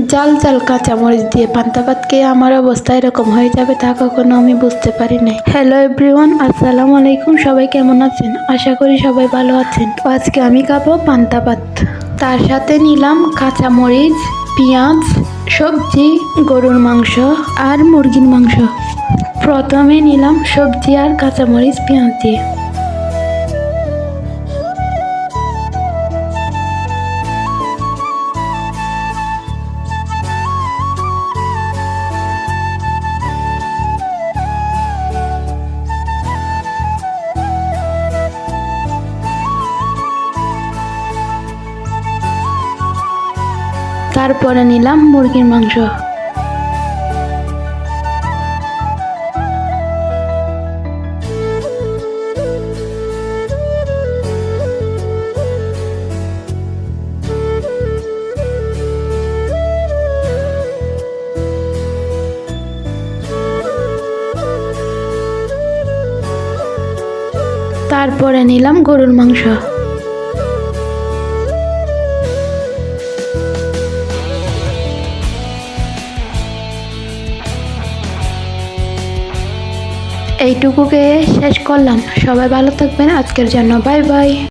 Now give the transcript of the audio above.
জাল জাল কাঁচামরিচ দিয়ে পান্তা ভাত খেয়ে আমার অবস্থা এরকম হয়ে যাবে তা কখনো আমি বুঝতে পারি নাই। হ্যালো এভরিওয়ান আসসালামু আলাইকুম, সবাই কেমন আছেন? আশা করি সবাই ভালো আছেন। আজকে আমি খাব পান্তা ভাত। তার সাথে নিলাম কাঁচামরিচ পেঁয়াজ, সবজি, গরুর মাংস আর মুরগির মাংস। প্রথমে নিলাম সবজি আর কাঁচামরিচ পেঁয়াজ দিয়ে। তারপরে নিলাম মুরগির মাংস। তারপরে নিলাম গরুর মাংস। এইটুকুকে শেষ করলাম। সবাই ভালো থাকবেন। আজকের জন্য বাই বাই।